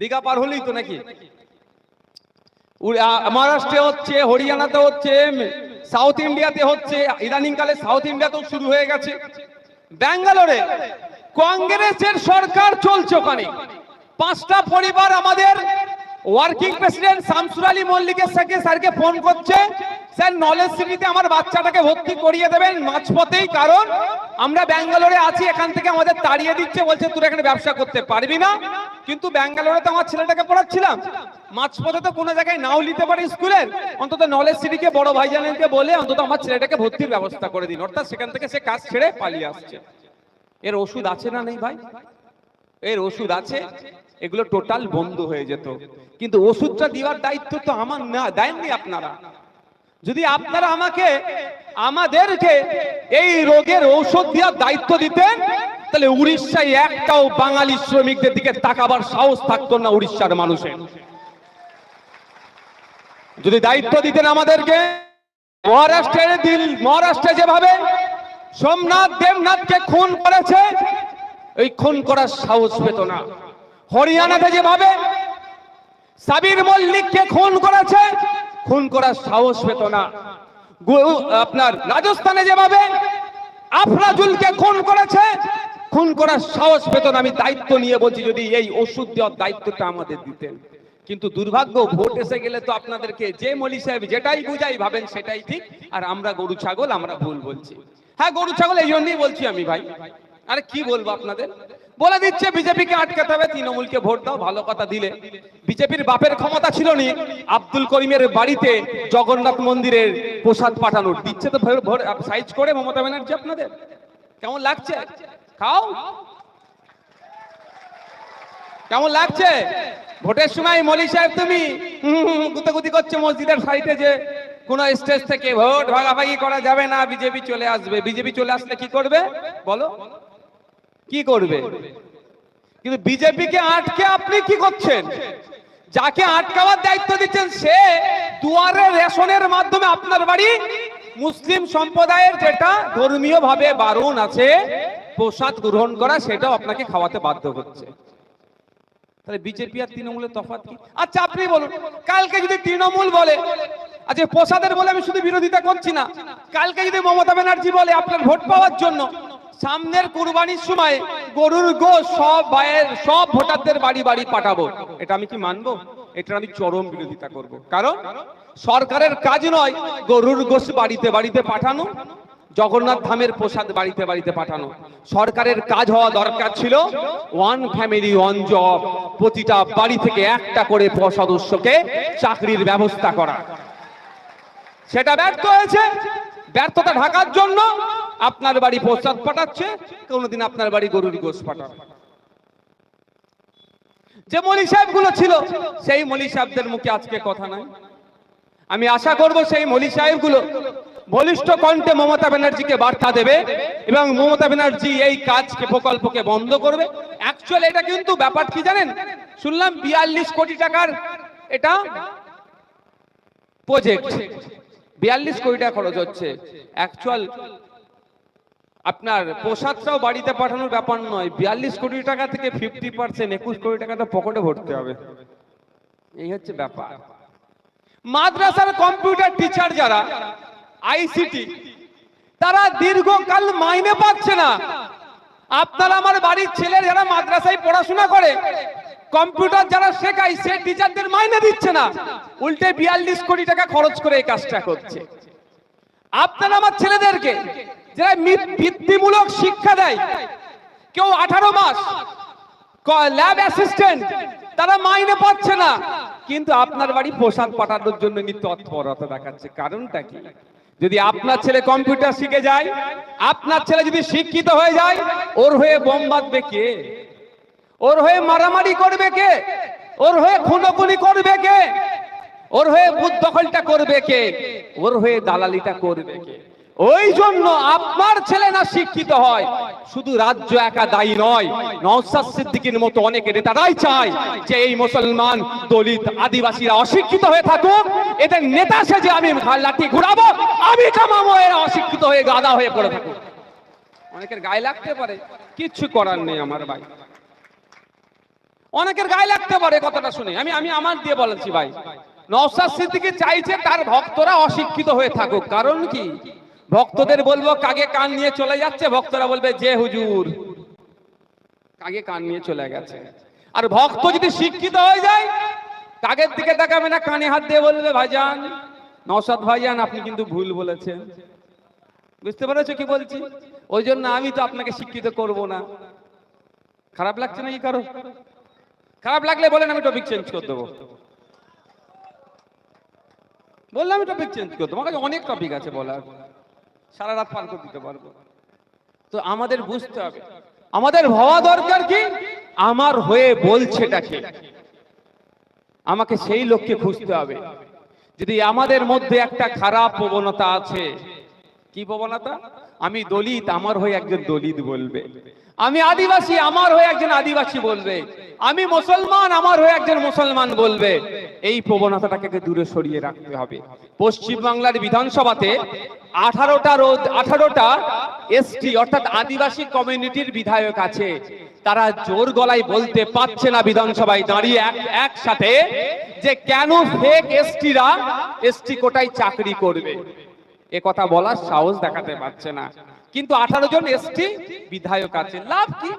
দীঘা পার হলেই তো নাকি? মহারাষ্ট্রে হচ্ছে, হরিয়ানাতে হচ্ছে সাউথ ইন্ডিয়াতে হচ্ছে ইদানিং কালে সাউথ ইন্ডিয়াতেও শুরু হয়ে গেছে। ব্যাঙ্গালোরে কংগ্রেসের সরকার চলছে ওখানে। পাঁচটা পরিবার আমাদের ওয়ার্কিং প্রেসিডেন্ট শামসুর আলী মল্লিকের সাথে স্যারকে ফোন করছে। স্যার নলেজ সিটিতে আমার বাচ্চাটাকে ভর্তি করিয়ে দেবেন মাঝপথেই, কারণ আমরা ব্যাঙ্গালোরে আছি, এখান থেকে আমাদের তাড়িয়ে দিচ্ছে, বলছে তুই এখানে ব্যবসা করতে পারবি না। কিন্তু ব্যাঙ্গালোরে তো আমার ছেলেটাকে পড়াচ্ছিলাম। মাঝপথে তো কোনো জায়গায় নাও নিতে পারি স্কুলের। অন্তত নলেজ সিটিকে বড় ভাইজানকে বলে, অন্তত আমার ছেলেটাকে ভর্তির ব্যবস্থা করে দিন। অর্থাৎ সেখান থেকে সে কাজ ছেড়ে পালিয়ে আসছে। এর ওষুধ আছে না নেই ভাই? এর ওষুধ আছে? এগুলো টোটাল বন্ধ হয়ে যেত। কিন্তু ওষুধটা দেওয়ার দায়িত্ব তো আমার না দেননি আপনারা। যদি আপনারা আমাকে, আমাদেরকে এই রোগের ঔষধ দেওয়ার দায়িত্ব দিতেন, তাহলে উড়িষ্যায় একটাও বাঙালি শ্রমিকদের দিকে তাকাবার সাহস থাকতো না উড়িষ্যার মানুষের। যদি দায়িত্ব দিতেন আমাদেরকে, মহারাষ্ট্রের দিল, মহারাষ্ট্রে যেভাবে সোমনাথ দেবনাথকে খুন করেছে এই খুন করার সাহস পেত না। হরিয়ানাতে যেভাবে সাবির মল্লিককে খুন করেছে খুন করার সাহস পেত না। আপনার রাজস্থানে যেভাবে আফরাজুলকে খুন করেছে খুন করার সাহস পেত না। আমি দায়িত্ব নিয়ে বলছি যদি এই ওষুধ দেওয়ার দায়িত্বটা আমাদের দিতেন। কিন্তু দুর্ভাগ্য ভোট এসে গেলে তো আপনাদেরকে যে মলি সাহেব যেটাই বুঝাই ভাবেন সেটাই ঠিক আর আমরা গরু ছাগল আমরা ভুল বলছি। হ্যাঁ গরু ছাগল এই জন্যই বলছি আমি ভাই। আরে কি বলব আপনাদের? বলে দিচ্ছে, বিজেপিকে আটকাতে হবে, তৃণমূলকে ভোট দাও, ভালো কথা দিলে। বিজেপির বাপের ক্ষমতা ছিল নি, আব্দুল করিমের বাড়িতে জগন্নাথ মন্দিরের প্রসাদ পাঠানোর। দিচ্ছে তো সাইজ করে মমতা ব্যানার্জি আপনাদের। কেমন লাগছে? খাও। কেমন লাগছে? ভোটের সময় মলি সাহেব তুমি গুতাগুতি করছে মসজিদের সাইডে যে, কোন স্টেজ থেকে ভোট ভাগাভাগি করা যাবে না, বিজেপি চলে আসবে। বিজেপি চলে আসলে কি করবে? বলো। কি করবে? কিন্তু বিজেপিকে আটকে আপনি কি করছেন? যাকে আটকাবার দায়িত্ব দিচ্ছেন সে দুয়ারে রেশনের মাধ্যমে আপনার বাড়ি মুসলিম সম্প্রদায়ের যেটা ধর্মীয় ভাবে বারণ আছে, প্রসাদ গ্রহণ করা, সেটাও আপনাকে খাওয়াতে বাধ্য করছে। তাহলে বিজেপি আর তৃণমূলের তফাৎ কি? আচ্ছা আপনি বলুন, কালকে যদি তৃণমূল বলে আচ্ছা প্রসাদের বলে আমি শুধু বিরোধিতা করছি না, কালকে যদি মমতা ব্যানার্জি বলে আপনার ভোট পাওয়ার জন্য সামনের কুরবানির সময় গরুর গো সব ভাইয়ের, সব ভোটারদের বাড়ি বাড়ি পাঠাবো। এটা আমি কি মানবো? এটা আমি চরম বিরোধিতা করব। কারণ সরকারের কাজ নয় গরুর গোশ বাড়িতে বাড়িতে পাঠানো, জগন্নাথ ধামের প্রসাদ বাড়িতে বাড়িতে পাঠানো। সরকারের কাজ হওয়া দরকার ছিল ওয়ান ফ্যামিলি ওয়ান জব প্রতিটা বাড়ি থেকে একটা করে সদস্যকে চাকরির ব্যবস্থা করা। সেটা ব্যর্থ হয়েছে। ব্যর্থতা ঢাকার জন্য আপনার বাড়ি প্রসাদ পাঠাচ্ছে, কোনোদিন আপনার বাড়ি গরুর গোশ পাঠাবে যে মলি সাহেবগুলো ছিল, সেই মলি সাহেবদের মুখে আজকে কথা নাই। আমি আশা করব সেই মলি সাহেবগুলো বলিষ্ঠ কণ্ঠে মমতা ব্যানার্জিকে বার্তা দেবে এবং মমতা ব্যানার্জি এই কাজকে, প্রকল্পকে বন্ধ করবে। অ্যাকচুয়ালি এটা কিন্তু ব্যাপার কি জানেন? শুনলাম বিয়াল্লিশ কোটি টাকার এটা প্রজেক্ট বিয়াল্লিশ কোটি টাকা খরচ হচ্ছে। অ্যাকচুয়াল আপনার প্রসাদটাও বাড়িতে পাঠানোর ব্যাপার নয়। বিয়াল্লিশ কোটি টাকা থেকে ফিফটি পার্সেন্ট একুশ কোটি টাকা তো পকেটে ভরতে হবে। এই হচ্ছে ব্যাপার। মাদ্রাসার কম্পিউটার টিচার যারা আইসিটি তারা দীর্ঘকাল মাইনে পাচ্ছে না। আপনার আমার বাড়ির ছেলে যারা মাদ্রাসায় পড়াশোনা করে কম্পিউটার যারা শেখায়, সে টিচারদের মাইনে দিচ্ছে না। উল্টে বিয়াল্লিশ কোটি টাকা খরচ করে এই কাজটা করছে। আপনারা আমার ছেলেদেরকে, যারা বৃত্তিমূলক শিক্ষা দেয়, কেউ আঠারো মাস ল্যাব অ্যাসিস্ট্যান্ট তারা মাইনে পাচ্ছে না। কিন্তু আপনার বাড়ি প্রসাদ পাঠানোর জন্য নিত্য তৎপরতা দেখাচ্ছে। কারণটা কি? যদি আপনার ছেলে কম্পিউটার শিখে যায়, আপনার ছেলে যদি শিক্ষিত হয়ে যায়, ওর হয়ে বোম বাঁধবে কে? ওর হয়ে মারামারি করবে কে? ওর হয়ে খুনোখুনি করবে কে? ওর হয়ে বুথ দখলটা করবে কে? ওর হয়ে দালালিটা করবে কে? ওই জন্য আপনার ছেলে না শিক্ষিত হয়। শুধু রাজ্য একা দায়ী নয় নওসাদ সিদ্দিকীর মতো অনেক নেতারাই চায় যে এই মুসলমান দলিত আদিবাসীরা অশিক্ষিত হয়ে থাকুক। এদের নেতা সেজে আমি লাঠি ঘুরাবো, আমি কামাবো, এরা অশিক্ষিত হয়ে গাদা হয়ে পড়ে থাকুক। অনেকের গায়ে লাগতে পারে, কিচ্ছু করার নেই আমার ভাই। অনেকের গায়ে লাগতে পারে কথাটা শুনে। আমি আমি আমার দিয়ে বলেছি ভাই নওসাদ সিদ্দিকি চাইছে তার ভক্তরা অশিক্ষিত হয়ে থাকুক। কারণ কি? ভক্তদের বলব কাগে কান নিয়ে চলে যাচ্ছে? ভক্তরা বলবে, যে হুজুর কাগে কান নিয়ে চলে গেছে? আর ভক্ত যদি শিক্ষিত হয়ে যায় কাগের দিকে তাকাবে না, কানে হাত দিয়ে বলবে, ভাইজান নওসাদ ভাইজান, আপনি কিন্তু ভুল বলেছেন। বুঝতে পেরেছ কি বলছি? ওই জন্য আমি তো আপনাকে শিক্ষিত করব না। খারাপ লাগছে না কি কারও? খারাপ লাগলে বলেন, আমি টপিক চেঞ্জ করে দেবো। বললাম আমি টপিক চেঞ্জ করে দেবো। আমার অনেক টপিক আছে বলার। সারা রাত পার করে দিতে পারব। তো আমাদের বুঝতে হবে। আমাদের হওয়া দরকার কি? আমার হয়ে বলছেটাকে আমাকে সেই লোককে খুঁজতে হবে। যদি আমাদের মধ্যে একটা খারাপ প্রবণতা আছে, কি প্রবণতা? আমি দলিত, আমার হয়ে একজন দলিত বলবে। আমি আদিবাসী, আমার হয়ে একজন আদিবাসী বলবে। আমি মুসলমান, আমার হয়ে একজন মুসলমান বলবে। এই প্রবণতাটাকে দূরে সরিয়ে রাখতে হবে। পশ্চিম বাংলার বিধানসভাতে আঠারোটা রোদ, আঠারোটা এসটি অর্থাৎ আদিবাসী কমিউনিটির বিধায়ক আছে। তারা জোর গলায় বলতে পারছে না বিধানসভায়। দাঁড়িয়ে এক, একসাথে যে কেন ফেক এসটিরা এসটি কোটায় চাকরি করবে। এ কথা বলার সাহস দেখাতে পারছে না। কিন্তু আঠারো জন এসটি বিধায়ক আছে লাভ কি?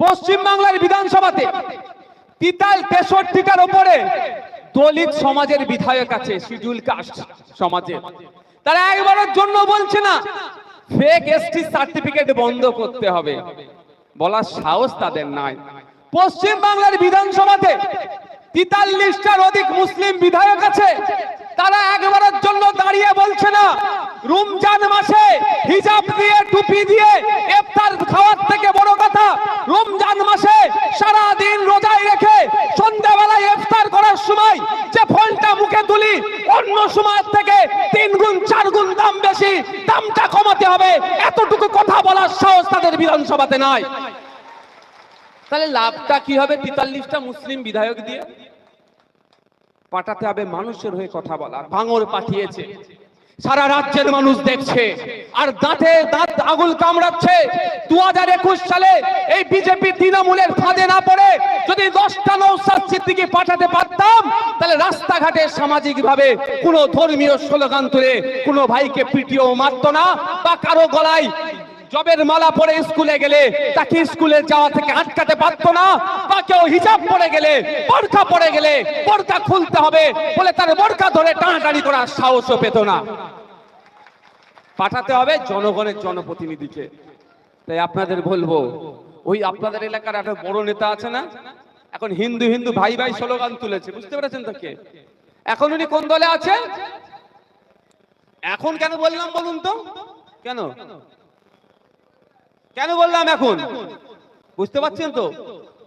পশ্চিম বাংলার বিধানসভাতে তিতাল তেষট্টিটার ওপরে দলিত সমাজের বিধায়ক আছে শিডিউল কাস্ট সমাজের তারা একবারের জন্য বলছে না ফেক এসটি সার্টিফিকেট বন্ধ করতে হবে। বলার সাহস তাদের নাই। পশ্চিম বাংলার বিধানসভাতে তিতাল্লিশটার অধিক মুসলিম বিধায়ক আছে। তারা একবারের জন্য দাঁড়িয়ে বলছে না। রমজান মাসে হিজাব দিয়ে, টুপি দিয়ে ইফতার খাওয়ার থেকে বড় কথা, রমজান মাসে সারা দিন রোজায় রেখে সন্ধ্যাবেলায় ইফতার করার সময় যে ফলটা মুখে তুলি, অন্য সময়ের থেকে তিন গুণ, চার গুণ দাম বেশি, দামটা কমাতে হবে। এতটুকু কথা বলার সাহস তাদের বিধানসভাতে নাই। তাহলে লাভটা কি হবে? তেতাল্লিশটা মুসলিম বিধায়ক দিয়ে? পাঠাতে হবে, মানুষের হয়ে কথা বলা। ভাঙর পাঠিয়েছে। সারা রাজ্যের মানুষ দেখছে। আর দাঁতে দাঁত আগুল কামড়াচ্ছে। দু হাজার একুশ সালে এই বিজেপি তৃণমূলের ফাঁদে না পড়ে যদি দশটা নৌসাদ সিদ্দিকি পাঠাতে পারতাম, তাহলে রাস্তাঘাটে সামাজিক ভাবে কোনো ধর্মীয় স্লোগান তুলে কোনো ভাইকে পিটিও মারতো না বা কারও গলায় জবের মালা পরে স্কুলে গেলে তাকে স্কুলে যাওয়া থেকে আটকাতে পারতো না বা কেউ হিজাব পরে গেলে বোরকা পরে গেলে বোরকা খুলতে হবে বলে তার বোরকা ধরে টানাটানি করার সাহসও পেত না। পাঠাতে হবে জনগণের জনপ্রতিনিধিকে। তাই আপনাদের বলব, ওই আপনাদের এলাকার একটা বড় নেতা আছে না? এখন হিন্দু হিন্দু ভাই ভাই স্লোগান তুলেছে, বুঝতে পেরেছেন তো কে? এখন উনি কোন দলে আছে? এখন কেন বললাম বলুন তো? কেন? কেন বললাম এখন? বুঝতে পারছেন তো?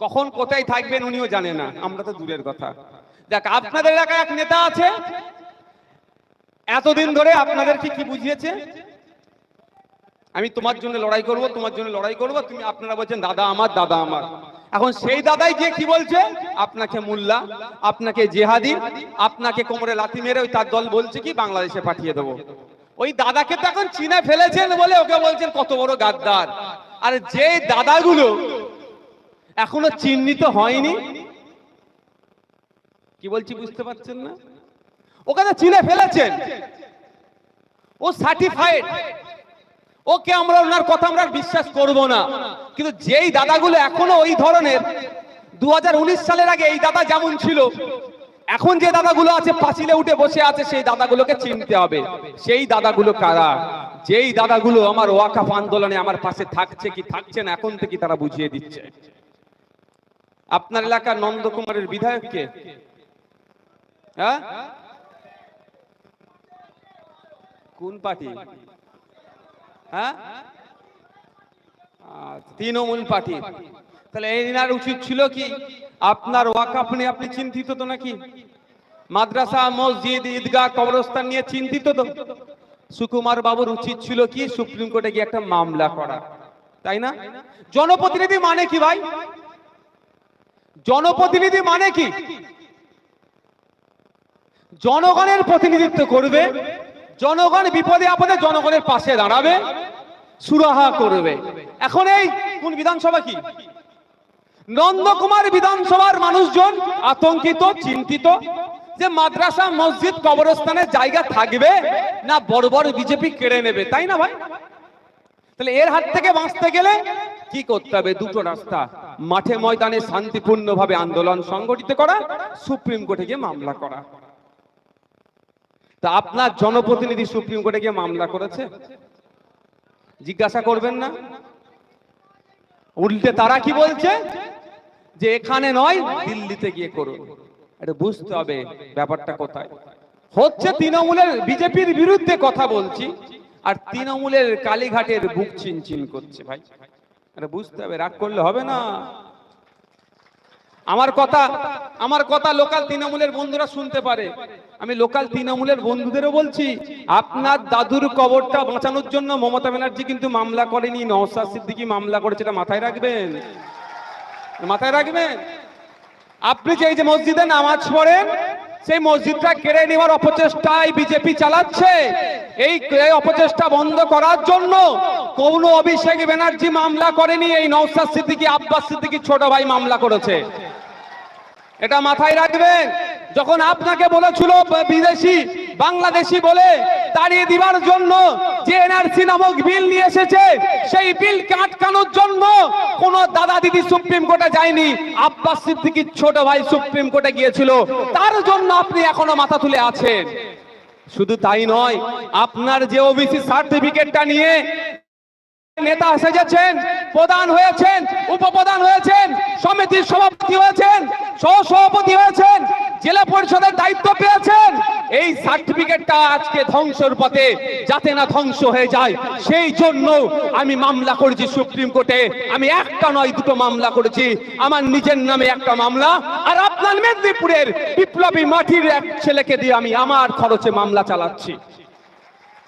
কখন কোথায় থাকবেন উনিও জানে না, আমরা তো দূরের কথা। দেখ আপনাদের এলাকায় এক নেতা আছে, এতদিন ধরে আপনাদেরকে কি বুঝিয়েছে? আমি তোমার জন্য লড়াই করব, তোমার জন্য লড়াই করব, তুমি আপনারা বলছেন, দাদা আমার দাদা আমার। এখন সেই দাদাই গিয়ে কি বলছে? আপনাকে মোল্লা, আপনাকে জেহাদি, আপনাকে কোমরে লাথি মেরে ওই তার দল বলছে কি, বাংলাদেশে পাঠিয়ে দেবো। ওই দাদাকে তো এখন চিনে ফেলেছেন বলে ওকে বলছেন, কত বড় গাদ্দার। আর যে দাদাগুলো এখনও চিহ্নিত হয়নি, কি বলছি বুঝতে পারছেন না? ওখানে চিনে ফেলেছেন। ও সার্টিফাইড ওকে আমরা ওনার কথা আমরা বিশ্বাস করব না। কিন্তু যেই দাদাগুলো এখনও ওই ধরনের দু হাজার উনিশ সালের আগে এই দাদা যেমন ছিল এখন যে দাদাগুলো আছে পাঁচিলে উঠে বসে আছে সেই দাদাগুলোকে চিনতে হবে। সেই দাদাগুলো কারা? যেই দাদাগুলো আমার ওয়াকাফ আন্দোলনে আমার পাশে থাকছে কি থাকছে না এখন থেকে তারা বুঝিয়ে দিচ্ছে। আপনার এলাকার নন্দকুমারের বিধায়ক কে? হ্যাঁ? কোন পার্টি? হ্যাঁ? আচ্ছা, তৃণমূল পার্টি। তাহলে এনার উচিত ছিল কি? আপনার ওয়াকাফ নিয়ে আপনি চিন্তিত তো নাকি? মাদ্রাসা, মসজিদ, ঈদগাহ, কবরস্থান নিয়ে চিন্তিত তো? সুকুমার বাবুর উচিত ছিল কি? সুপ্রিম কোর্টে গিয়ে একটা মামলা করা। তাই না? জনপ্রতিনিধি মানে কি ভাই? জনপ্রতিনিধি মানে কি? জনগণের প্রতিনিধিত্ব করবে, জনগণ বিপদে আপদে জনগণের পাশে দাঁড়াবে, সুরাহা করবে। এখন এই কোন বিধানসভা কি? নন্দকুমার বিধানসভার মানুষজন আতঙ্কিত, চিন্তিত যে মাদ্রাসা, মসজিদ কবরস্থানের জায়গা থাকবে না বড় বড় বিজেপি কেড়ে নেবে, তাই না ভাই? তাহলে এর হাত থেকে বাঁচতে গেলে কি করতে হবে? দুটো রাস্তা। মাঠে ময়দানে শান্তিপূর্ণভাবে আন্দোলন সংগঠিত করা, সুপ্রিম কোর্টে গিয়ে মামলা করা। তা আপনার জনপ্রতিনিধি সুপ্রিম কোর্টে গিয়ে মামলা করেছে? জিজ্ঞাসা করবেন না? উল্টে তারা কি বলছে? যে এখানে নয়, দিল্লিতে গিয়ে করুন। এটা বুঝতে হবে ব্যাপারটা কোথায়। হচ্ছে তৃণমূলের বিজেপির বিরুদ্ধে কথা বলছি, আর তৃণমূলের কালীঘাটের বুক চিনচিন করছে ভাই। এটা বুঝতে হবে, রাগ করলে হবে না। আমার কথা আমার কথা লোকাল তৃণমূলের বন্ধুরা শুনতে পারে। আমি লোকাল তৃণমূলের বন্ধুদেরও বলছি, আপনার দাদুর কবরটা বাঁচানোর জন্য মমতা ব্যানার্জি কিন্তু মামলা করেনি নওসাদ সিদ্দিকি মামলা করেছে, এটা মাথায় রাখবেন। মাথায় রাখবেন? আপনি যে এই যে মসজিদে নামাজ পড়েন, সেই মসজিদটা কেড়ে নেওয়ার অপচেষ্টায় বিজেপি চালাচ্ছে। এই অপচেষ্টা বন্ধ করার জন্য কোন অভিষেক ব্যানার্জি মামলা করেনি, এই নৌসাদ সিদ্দিকি, আব্বাস সিদ্দিকি ছোট ভাই মামলা করেছে। এটা মাথায় রাখবেন। যখন আপনাকে বলেছিল বিদেশি বাংলাদেশি বলে তাড়িয়ে দিবার জন্য যে এনআরসি নামক বিল নিয়ে এসেছে, সেই বিল আটকানোর জন্য কোন দাদা দিদি সুপ্রিম কোর্টে যায়নি। আব্বাস সিদ্দিকির ছোট ভাই সুপ্রিম কোর্টে গিয়েছিল। তার জন্য আপনি এখনও মাথা তুলে আছেন। শুধু তাই নয়, আপনার যে ওবিসি সার্টিফিকেটটা নিয়ে নেতা সেজেছেন প্রধান হয়েছেন, উপপ্রধান হয়েছেন, সমিতির সভাপতি হয়েছেন সহ সভাপতি হয়েছেন, জেলা পরিষদের দায়িত্ব পেয়েছেন। এই সার্টিফিকেটটা আজকে ধ্বংসের পথে যাতে না ধ্বংস হয়ে যায়, সেই জন্য আমি মামলা করেছি সুপ্রিম কোর্টে। আমি একটা নয়, দুটো মামলা করেছি। আমার নিজের নামে একটা মামলা, আর আপনার মেদিনীপুরের বিপ্লবী মাটির এক ছেলেকে দিয়ে আমি আমার খরচে মামলা চালাচ্ছি।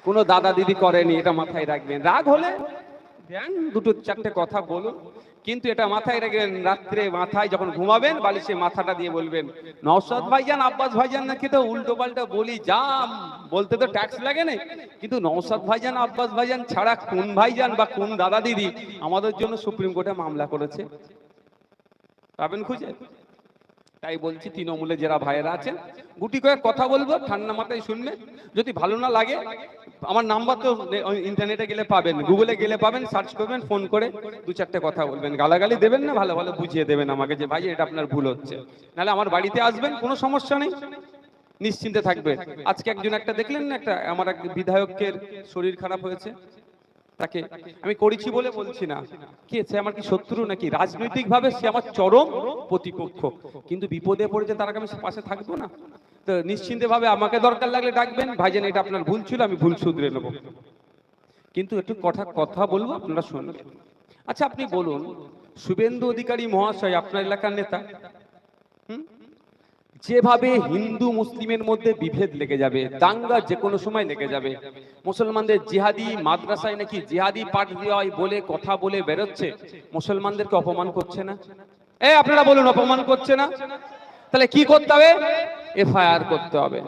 কোনো দাদা দিদি করেনি, এটা মাথায় রাখবেন। রাগ হলে দেন দুটো চারটে কথা বলুন। কিন্তু এটা মাথায় রাখবেন, রাত্রে মাথায় যখন ঘুমাবেন বালিশে মাথাটা দিয়ে বলবেন নওসাদ ভাইজান, আব্বাস ভাইজান নাকি তো উল্টো পাল্টা বলি যা বলতে তো ট্যাক্স লাগে না। কিন্তু নওসাদ ভাইজান, আব্বাস ভাইজান ছাড়া কোন ভাইজান বা কোন দাদা দিদি আমাদের জন্য সুপ্রিম কোর্টে মামলা করেছে? পাবেন খুঁজে? তাই বলছি তৃণমূলে যারা ভাইয়েরা আছেন, গুটি কয়েক কথা বলব, ঠান্ডা মাথায় শুনবে। যদি ভালো না লাগে, আমার নাম্বার তো ইন্টারনেটে গেলে পাবেন, গুগলে গেলে পাবেন, সার্চ করবেন, ফোন করে দু চারটে কথা বলবেন। গালাগালি দেবেন না, ভালো ভালো বুঝিয়ে দেবেন আমাকে যে, ভাই, এটা আপনার ভুল হচ্ছে। নাহলে আমার বাড়িতে আসবেন, কোনো সমস্যা নেই। নিশ্চিন্তে থাকবে। আজকে একজন একটা দেখলেন না, একটা, আমার এক বিধায়কের শরীর খারাপ হয়েছে। তাকে, আমি করেছি বলে বলছি না। কি, সে আমার কি শত্রু নাকি? রাজনৈতিক ভাবে সে আমার চরম প্রতিপক্ষ। কিন্তু বিপদে পড়েছে তার আগে আমি পাশে থাকব না। তো নিশ্চিন্তে ভাবে আমাকে দরকার লাগলে ডাকবেন। ভাইজান, এটা আপনার ভুল ছিল, আমি ভুল শুধরে নেব। কিন্তু একটু কথা কথা বলব, আপনারা শুনবেন। আচ্ছা আপনি বলুন, শুভেন্দু অধিকারী মহাশয় আপনার এলাকার নেতা? হুম? যেভাবে হিন্দু মুসলিমের মধ্যে বিভেদ লেগে যাবে, দাঙ্গা যে কোনো সময় লেগে যাবে, মুসলমানদের জিহাদি মাদ্রাসায় নাকি জিহাদি পাঠ দেওয়া হয় বলে কথা বলে বেরোচ্ছে, মুসলমানদেরকে অপমান করছে না? এ, আপনারা বলুন, অপমান করছে না? তাহলে কি করতে হবে? এফআইআর করতে হবে।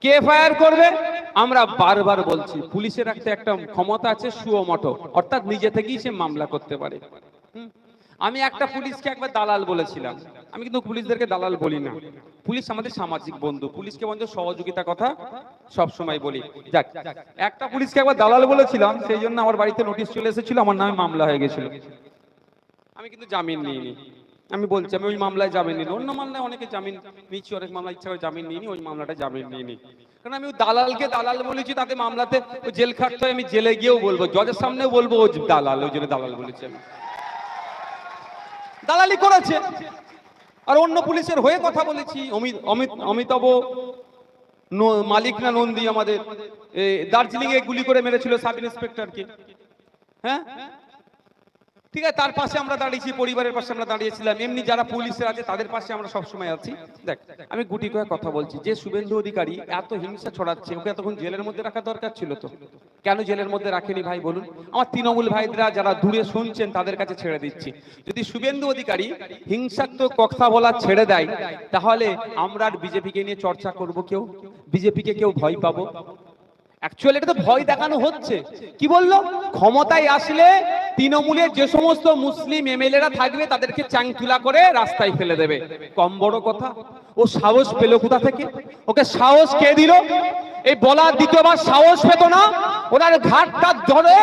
কে এফআইআর করবে? আমরা বারবার বলছি, পুলিশের একটা একটা ক্ষমতা আছে সুয়মঠ অর্থাৎ নিজে থেকেই সে মামলা করতে পারে। হুম। আমি একটা পুলিশকে একবার দালাল বলেছিলাম। আমি কিন্তু পুলিশদেরকে দালাল বলি না। পুলিশ আমাদের সামাজিক বন্ধু। পুলিশকে বন্ধু সহযোগিতা কথা সব সময় বলি। যাক, একটা পুলিশকে একবার দালাল বলেছিলাম, সেই জন্য আমার বাড়িতে নোটিশ চলে এসেছিল, আমার নামে মামলা হয়ে গেছিল। আমি কিন্তু জামিন নিইনি। আমি বলছি, আমি ওই মামলায় জামিন নিই অন্য মামলায় অনেকে জামিন নিচ্ছি অনেক মামলা ইচ্ছা করে জামিন নিইনি, ওই মামলাটা জামিন নিইনি। কারণ আমি ওই দালালকে দালাল বলেছি তাতে মামলাতে জেল খাটতে আমি জেলে গিয়েও বলব, জজের সামনেও বলব, ও দালাল, ওই জন্য দালাল বলেছি আমি। দালালি করেছে। আর অন্য পুলিশের হয়ে কথা বলেছি। অমিত অমিত, অমিতাভ ন- মালিক না নন্দী আমাদের। দার্জিলিং এ গুলি করে মেরেছিল সাব ইন্সপেক্টরকে। হ্যাঁ? ঠিক আছে, তার পাশে আমরা দাঁড়িয়েছি, পরিবারের পাশে আমরা দাঁড়িয়েছিলাম। এমনি যারা পুলিশের আছে, তাদের পাশে আমরা সবসময় আছি। দেখ, আমি গুটি করে কথা বলছি, যে শুভেন্দু অধিকারী এত হিংসা ছড়াচ্ছে, ওকে এতক্ষণ জেলের মধ্যে রাখা দরকার ছিল তো? কেন জেলের মধ্যে রাখেনি ভাই, বলুন? আমার তৃণমূল ভাইরা যারা দূরে শুনছেন, তাদের কাছে ছেড়ে দিচ্ছি। যদি শুভেন্দু অধিকারী হিংসাত্মক কথা বলা ছেড়ে দেয়, তাহলে আমরা আর বিজেপিকে নিয়ে চর্চা করব কেউ? বিজেপিকে কেউ ভয় পাবো? অ্যাকচুয়ালি এটা তো ভয় দেখানো হচ্ছে। কি বলল? ক্ষমতায় আসলে তৃণমূলের যে সমস্ত মুসলিম এমএলএরা থাকবে, তাদেরকে চাংতুলা করে রাস্তায় ফেলে দেবে। কম বড় কথা। ও সাহস পেল কোথা থেকে? ওকে সাহস কে দিল? এই বলার দ্বিতীয়বার সাহস পেত না। ওনার ঘাটটা ধরে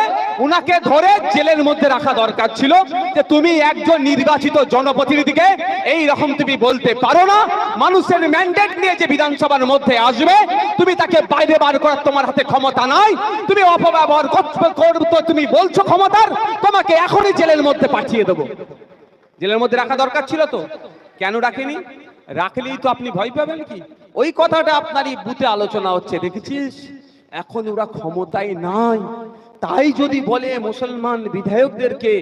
ওনাকে ধরে জেলের মধ্যে রাখা দরকার ছিল যে তুমি একজন নির্বাচিত জনপ্রতিনিধিকে এই রকম তুমি বলতে পারো না। মানুষের ম্যান্ডেট নিয়ে যে বিধানসভার মধ্যে আসবে, তুমি তাকে বাইরে বার করার তোমার হাতে ক্ষমতা নাই। তুমি অপব্যবহার করতো তুমি বলছো ক্ষমতার, তোমাকে এখনই জেলের মধ্যে পাঠিয়ে দেবো। জেলের মধ্যে রাখা দরকার ছিল তো? কেন রাখেনি? রাখলেই তো আপনি ভয় পাবেন কি? ওই কথাটা আপনারই বুথে আলোচনা হচ্ছে, দেখেছিস? এখন ওরা ক্ষমতায় নাই। তাই যদি বলে মুসলমান বিধায়কদেরকে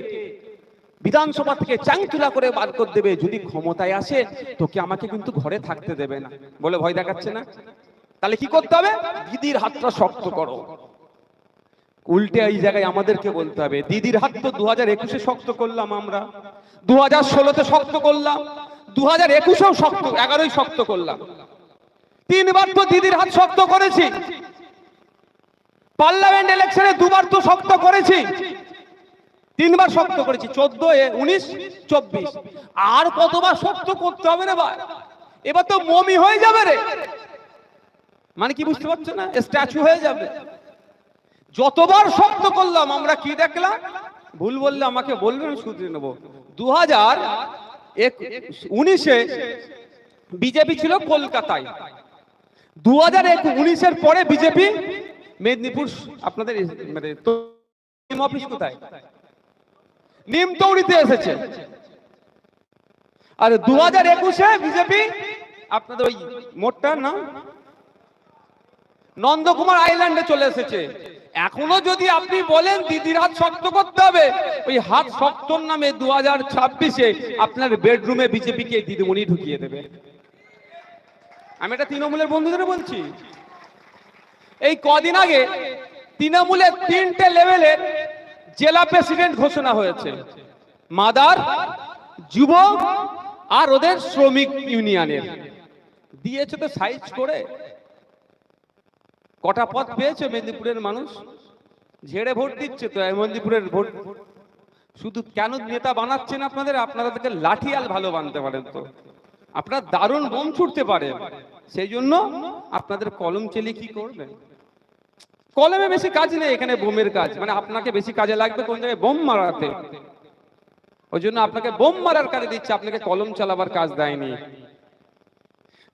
বিধানসভা থেকে চাংচুলা করে বার করে দেবে, যদি ক্ষমতায় আসে তোকে আমাকে কিন্তু ঘরে থাকতে দেবে না? বলে ভয় দেখাচ্ছে না? তাহলে কি করতে হবে? দিদির হাতটা শক্ত করো। উল্টে এই জায়গায় আমাদেরকে বলতে হবে, দিদির হাত তো দু হাজার একুশে শক্ত করলাম আমরা। দু হাজার ষোলোতে শক্ত করলাম। দু হাজার একুশেও শক্ত, এগারোই শক্ত করলাম। তিনবার তো দিদির হাত শক্ত করেছি। পার্লামেন্ট ইলেকশনে দুবার তো শক্ত করেছি। তিনবার শক্ত করেছি, চোদ্দ উনিশ, চব্বিশ। আর কতবার শক্ত করতে হবে রে ভাই? এবার তো মমি হয়ে যাবে রে। মানে কি বুঝতে পারছ না? স্ট্যাচু হয়ে যাবে। যতবার শক্ত করলাম, আমরা কি দেখলাম? ভুল বললে আমাকে বলবেন শুধরে নেব। দু হাজার উনিশে বিজেপি ছিল কলকাতায়। দু হাজার উনিশের পরে বিজেপি, মেদিনীপুর, আপনাদের মানে অফিস কোথায়? নিমতৌড়িতে এসেছে। আর দু হাজার একুশে বিজেপি, আপনাদের ওই মোটটা না? নন্দকুমার আইল্যান্ডে চলে এসেছে। এখনও যদি আপনি বলেন দিদির হাত শক্ত করতে হবে, ওই হাত শক্তর নামে দু হাজার ছাব্বিশে আপনার বেডরুমে বিজেপিকে দিদিমণি ঢুকিয়ে দেবে। আমি এটা তৃণমূলের বন্ধুদের বলছি। এই কদিন আগে তৃণমূলের তিনটে লেভেলের জেলা প্রেসিডেন্ট ঘোষণা হয়েছে। মাদার, যুব আর ওদের শ্রমিক ইউনিয়নের। দিয়েছে তো সাইজ করে। কটা পথ পেয়েছে মেদিনীপুরের মানুষ? ঝেড়ে ভোট দিচ্ছে তো, মেদিনীপুরের ভোট। শুধু কেন নেতা বানাচ্ছেন আপনাদের? আপনারা তাকে লাঠিয়াল ভালো বানতে পারেন তো। আপনারা দারুণ বোম ছুটতে পারে। সেই জন্য আপনাদের কলম চেলে কি করবেন? কলমে বেশি কাজ নেই এখানে বোমের কাজ। মানে আপনাকে বেশি কাজে লাগবে কোন জায়গায়? বোম মারাতে। ওই জন্য আপনাকে বোম মারার কাজে দিচ্ছে, আপনাকে কলম চালাবার কাজ দেয়নি।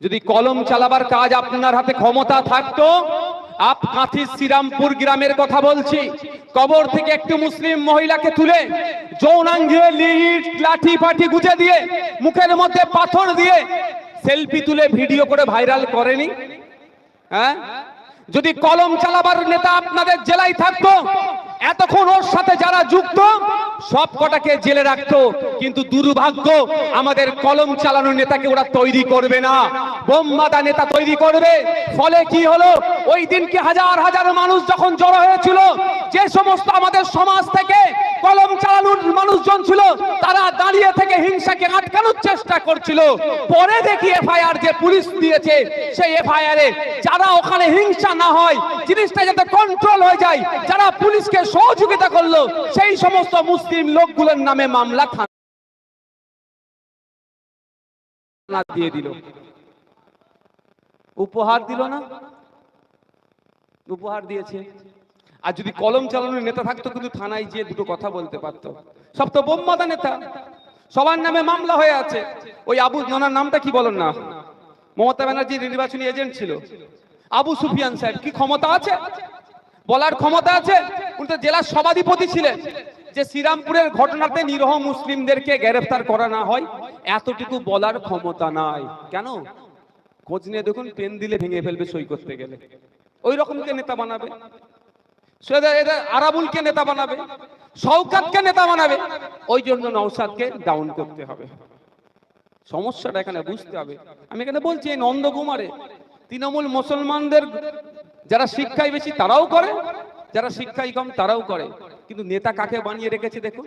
যদি কলম চালাবার কাজ আপনার হাতে ক্ষমতা থাকতো আপ কাঁথি শ্রীরামপুর গ্রামের কথা বলছি। কবর থেকে একটি মুসলিম মহিলাকে তুলে যৌনাঙ্গে লাঠি পাঠি গুজে দিয়ে, মুখের মধ্যে পাথর দিয়ে সেলফি তুলে ভিডিও করে ভাইরাল করেনি। হ্যাঁ? যদি কলম চালাবার নেতা আপনাদের জেলায় থাকতো এতক্ষণ ওর সাথে যারা যুক্ত, সব কটাকে জেলে রাখতো। কিন্তু দুর্ভাগ্য, আমাদের কলম চালানোর নেতাকে ওরা তৈরি করবে না। বোমবাদা নেতা তৈরি করবে। ফলে কি হলো? ওই দিনকে হাজার হাজার মানুষ যখন জড়ো হয়েছিল, যে সমস্ত আমাদের সমাজ থেকে কলম চালানোর মানুষজন ছিল, তারা দাঁড়িয়ে থেকে হিংসাকে আটকানোর চেষ্টা করছিল। পরে দেখি এফআইআর যে পুলিশ দিয়েছে, সেই এফআইআর এ যারা ওখানে হিংসা না হয়, জিনিসটা যাতে কন্ট্রোল হয়ে যায়, যারা পুলিশকে সহযোগিতা করল, সেই সমস্ত মুসলিম লোকগুলোর নামে মামলা থানা দিয়ে দিল। উপহার দিল না? উপহার দিয়েছে। আর যদি কলম চালানোর নেতা থাকতো, কিন্তু থানায় গিয়ে দুটো কথা বলতে পারতো। সব তো বোমবাদা নেতা। সবার নামে মামলা হয়ে আছে। ওই আবু, ওনার নামটা কি বলেন না? মমতা ব্যানার্জি নির্বাচনী এজেন্ট ছিল। আবু সুফিয়ান সাহেব কি ক্ষমতা আছে? বলার ক্ষমতা আছে? উনি তো জেলার সভাধিপতি ছিলেন। যে শ্রীরামপুরের ঘটনাতে নিরহ মুসলিমদেরকে গ্রেফতার করা না হয়, এতটুকু বলার ক্ষমতা নাই। কেন? খোঁজ নিয়ে দেখুন, পেন দিলে ভেঙে ফেলবে সই করতে গেলে। ওই রকমকে নেতা বানাবে? আরাবুলকে নেতা বানাবে? শওকাতকে নেতা বানাবে? ওই জন্য নৌসাদকে ডাউন করতে হবে। সমস্যাটা এখানে বুঝতে হবে। আমি এখানে বলছি, এই নন্দকুমারে তৃণমূল মুসলমানদের যারা শিক্ষায় বেশি তারাও করে, যারা শিক্ষায় কম তারাও করে। কিন্তু নেতা কাকে বানিয়ে রেখেছে দেখুন?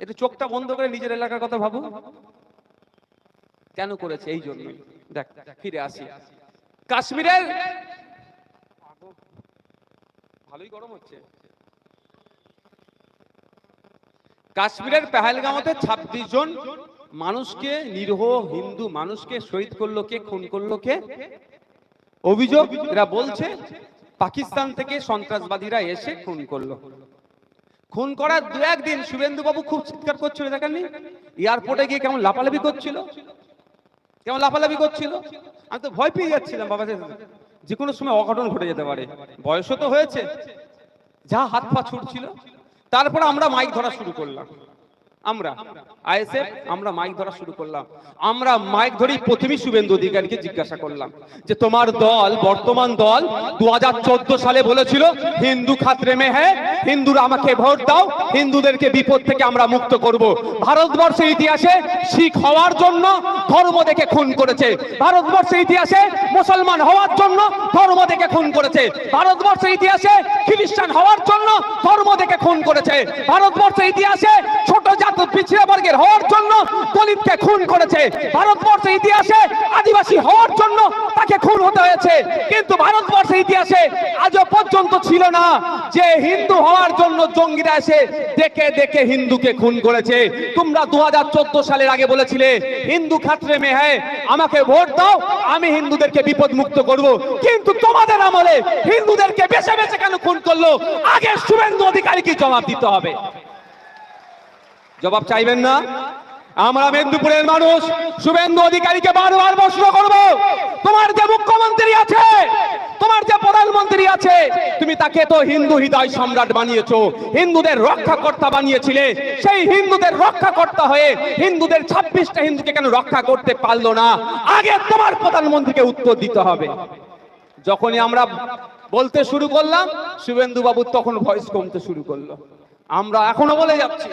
একটু চোখটা বন্ধ করে নিজের এলাকার কথা ভাবুন। কেন করেছে এই জন্যই? দেখ, ফিরে আসি। কাশ্মীরের ভালোই গরম হচ্ছে। কাশ্মীরের পেহেলগাঁওতে ছাব্বিশ জন মানুষকে, নিরীহ হিন্দু মানুষকে শহীদ করল কে, খুন করল কে? অভিযোগ? এরা বলছে, পাকিস্তান থেকে সন্ত্রাসবাদীরা এসে খুন করল। খুন করার দু একদিন শুভেন্দু বাবু খুব চিৎকার করছিল দেখেননি এয়ারপোর্টে গিয়ে কেমন লাপালাপি করছিল? কেমন লাফালাফি করছিল? আমি তো ভয় পেয়ে যাচ্ছিলাম, বাবা যে কোনো সময় অঘটন ঘটে যেতে পারে। বয়সও তো হয়েছে। যা হাত পা ছুটছিল। তারপরে আমরা মাইক ধরা শুরু করলাম। আমরা, আইএসএফ, আমরা মাইক ধরা শুরু করলাম। আমরা মাইক ধরেই প্রথমেই শুভেন্দু অধিকারীকে জিজ্ঞাসা করলাম যে, তোমার দল, বর্তমান দল দু সালে বলেছিল, হিন্দু খাতরে মে হ্যাঁ হিন্দুরা আমাকে ভোট দাও, হিন্দুদেরকে বিপদ থেকে আমরা মুক্ত করব। ভারতবর্ষের ইতিহাসে শিখ হওয়ার জন্য ধর্ম দেখে খুন করেছে। ভারতবর্ষের ইতিহাসে মুসলমান হওয়ার জন্য ধর্ম দেখে খুন করেছে। ভারতবর্ষের ইতিহাসে খ্রিস্টান হওয়ার জন্য ধর্ম দেখে খুন করেছে। ভারতবর্ষের ইতিহাসে ছোট জাত পিছিয়ে বর্গের হওয়ার জন্য দলিতকে খুন করেছে। ভারতবর্ষের ইতিহাসে আদিবাসী হওয়ার জন্য তাকে খুন হতে হয়েছে। কিন্তু ভারতবর্ষের ইতিহাসে আজও পর্যন্ত ছিল না যে হিন্দু হওয়ার জন্য জঙ্গিরা এসে দেখে দেখে হিন্দুকে খুন করেছে। তোমরা দু হাজার চোদ্দ সালের আগে বলেছিলে, হিন্দু খাতরে মে হ্যাঁ আমাকে ভোট দাও, আমি হিন্দুদেরকে বিপদ মুক্ত করব। কিন্তু তোমাদের আমলে হিন্দুদেরকে বেছে বেছে কেন খুন করল? আগে শুভেন্দু অধিকারীকে জবাব দিতে হবে। জবাব চাইবেন না? আমরা মেদিনীপুরের মানুষ, শুভেন্দু অধিকারীকে বারবার প্রশ্ন করব। তোমার যে মুখ্যমন্ত্রী আছে, তোমার যে প্রধানমন্ত্রী আছে, তুমি তাকে তো হিন্দু হৃদয় সম্রাট বানিয়েছো। হিন্দুদের রক্ষাকর্তা বানিয়েছিলে। সেই হিন্দুদের রক্ষাকর্তা হয়ে হিন্দুদের ছাব্বিশটা হিন্দুকে কেন রক্ষা করতে পারল না? আগে তোমার প্রধানমন্ত্রীকে উত্তর দিতে হবে। যখনই আমরা বলতে শুরু করলাম শুভেন্দু বাবু তখন ভয়েস কমতে শুরু করল। আমরা এখনও বলে যাচ্ছি।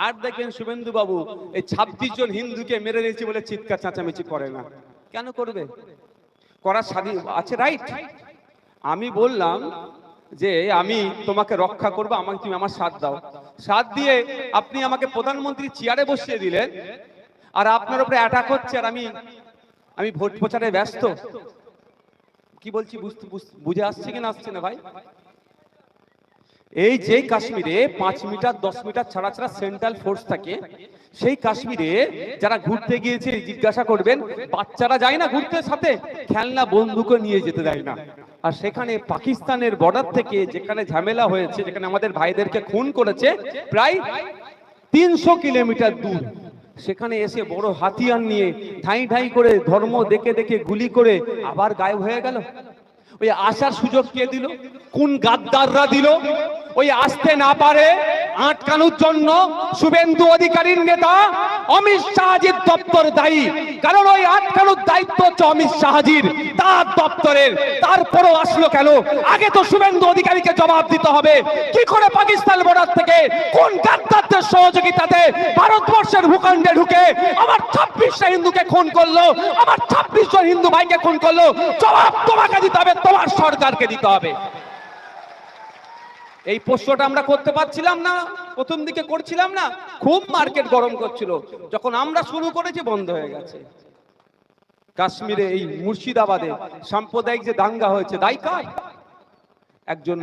আর দেখেন শুভেন্দু বাবু এই ছাব্বিশ জন হিন্দুকে মেরে দিয়েছি বলে চিৎকার চাচামেচি করে না। কেন করবে? করার স্বাধীন আছে রাইট আমি বললাম যে আমি তোমাকে রক্ষা করব আমাকে তুমি আমার সাথ দাও। সাথ দিয়ে আপনি আমাকে প্রধানমন্ত্রী চেয়ারে বসিয়ে দিলেন আর আপনার উপরে অ্যাটাক হচ্ছে আর আমি আমি ভোট প্রচারে ব্যস্ত। কি বলছি বুঝতে বুঝ- বুঝে আসছে কিনা আসছে না ভাই? এই যে কাশ্মীরে পাঁচ মিটার, দশ মিটার ছাড়া ছাড়া সেন্ট্রাল ফোর্স থাকে, সেই কাশ্মীরে যারা ঘুরতে গিয়েছে, জিজ্ঞাসা করবেন, বাচ্চারা যায় না ঘুরতে সাথে? খেলনা বন্ধুকে নিয়ে যেতে দেয় না। আর সেখানে পাকিস্তানের বর্ডার থেকে যেখানে ঝামেলা হয়েছে, যেখানে আমাদের ভাইদেরকে খুন করেছে, প্রায় তিনশো কিলোমিটার দূর। সেখানে এসে বড় হাতিয়ার নিয়ে ঠাই ঠাই করে ধর্ম দেখে দেখে গুলি করে আবার গায়েব হয়ে গেল। ওই আসার সুযোগ কে দিল? কোন গাদ্দাররা দিল? ওই আসতে না পারে, আটকানোর জন্য শুভেন্দু অধিকারীর নেতা অমিত শাহজির দপ্তর দায়ী। কারণ ওই আটকানোর দায়িত্ব হচ্ছে অমিত শাহজির, তার দপ্তরের। তারপরও আসলো কেন? আগে তো শুভেন্দু অধিকারীকে জবাব দিতে হবে। কি করে পাকিস্তান বর্ডার থেকে কোন গাদ্দারদের সহযোগিতাতে ভারতবর্ষের ভূখণ্ডে ঢুকে আমার ছাব্বিশটা হিন্দুকে খুন করল আমার ছাব্বিশ জন হিন্দু ভাইকে খুন করল? জবাব তোমাকে দিতে হবে, তোমার সরকারকে দিতে হবে। এই পোষ্যটা আমরা করতে পারছিলাম না, প্রথম দিকে করছিলাম না, খুব মার্কেট গরম করছিল। যখন আমরা শুরু করেছি, বন্ধ হয়ে গেছে। কাশ্মীরে এই মুর্শিদাবাদে সাম্প্রদায়িক যে দাঙ্গা হয়েছে দায়িকায় কার একজন